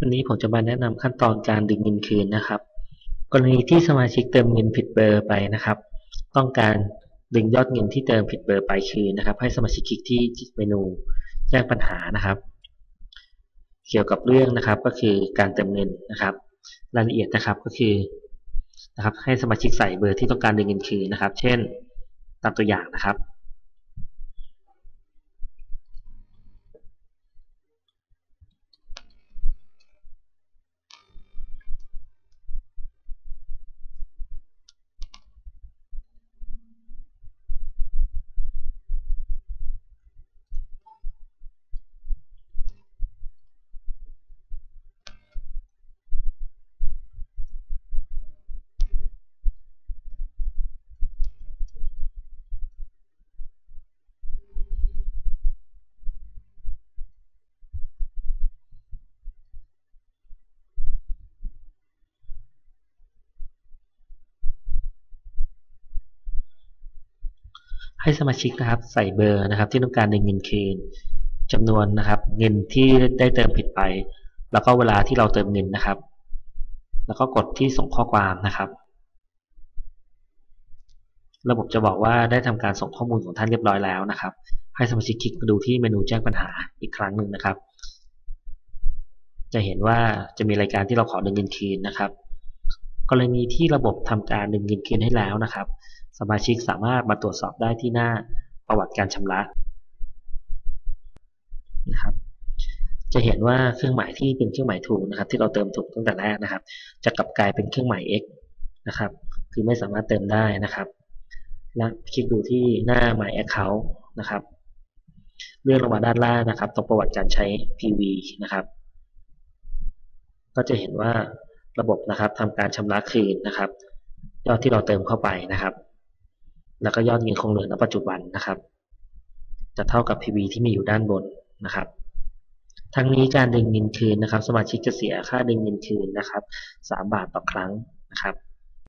วันนี้ผมจะมาแนะนำขั้นตอนการดึงเงินคืนนะครับ กรณีที่สมาชิกเติมเงินผิดเบอร์ไปนะครับ ต้องการดึงยอดเงินที่เติมผิดเบอร์ไปคืนนะครับ ให้สมาชิกคลิกที่เมนูแจ้งปัญหานะครับ เกี่ยวกับเรื่องนะครับก็คือการเติมเงินนะครับ รายละเอียดนะครับก็คือนะครับให้สมาชิกใส่เบอร์ที่ต้องการดึงเงินคืนนะครับ เช่น ตามตัวอย่างนะครับ ให้สมาชิกนะครับใส่เบอร์นะครับ ที่ต้องการดึงเงินคืนจำนวนนะครับ เงินที่ได้เติมผิดไป แล้วก็เวลาที่เราเติมเงินนะครับ แล้วก็กดที่ส่งข้อความนะครับ ระบบจะบอกว่าได้ทำการส่งข้อมูลของท่านเรียบร้อยแล้วนะครับ ให้สมาชิกคลิกมาดูที่เมนูแจ้งปัญหาอีกครั้งหนึ่งนะครับ จะเห็นว่าจะมีรายการที่เราขอดึงเงินคืนนะครับ กรณีที่ระบบทำการดึงเงินคืนให้แล้วนะครับ สมาชิกสามารถมาตรวจสอบได้ที่หน้าประวัติการชำระนะครับจะเห็นว่าเครื่องหมายที่เป็นเครื่องหมายถูกนะครับ ที่เราเติมถูกตั้งแต่แรกนะครับ จะกลับกลายเป็นเครื่องหมาย x นะครับ คือไม่สามารถเติมได้นะครับและคลิกดูที่หน้า My Account นะครับ เลื่อนลงมาด้านล่างนะครับตรงประวัติการใช้ PV นะครับ ก็จะเห็นว่าระบบนะครับทำการชำระคืนนะครับยอดที่เราเติมเข้าไปนะครับ แล้วก็ยอดเงินคงเหลือณปัจจุบันนะครับ จะเท่ากับ PB ที่มีอยู่ด้านบนนะครับ ทั้งนี้การดึงเงินคืนนะครับ สมาชิกจะเสียค่าดึงเงินคืนนะครับ3บาทต่อครั้งนะครับ